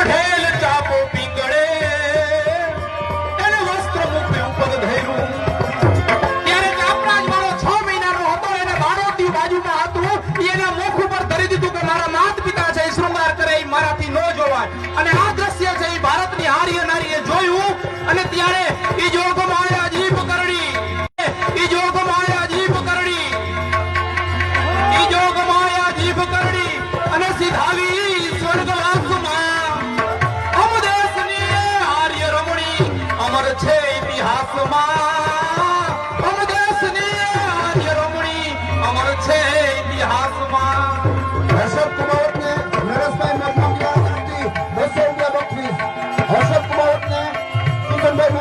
ઓઢેલ વસ્ત્ર મુખે ઉપર ધર્યું. ત્યારે કાપરાજ વાળો છ મહિનાનો હતો, એને બારોટી બાજુમાં હતું. એના મુખ ઉપર ધરી દીધું કે મારા માત પિતા છે, શૃંગાર કરે એ મારાથી ન જોવાય. અને આ ઇતિહાસમાં હર્ષદ કુમાવતને નરેશભાઈ મેઘનામિયા બસો રૂપિયા બક્ષીસ હર્ષદ કુમાવતને ચિકનભાઈ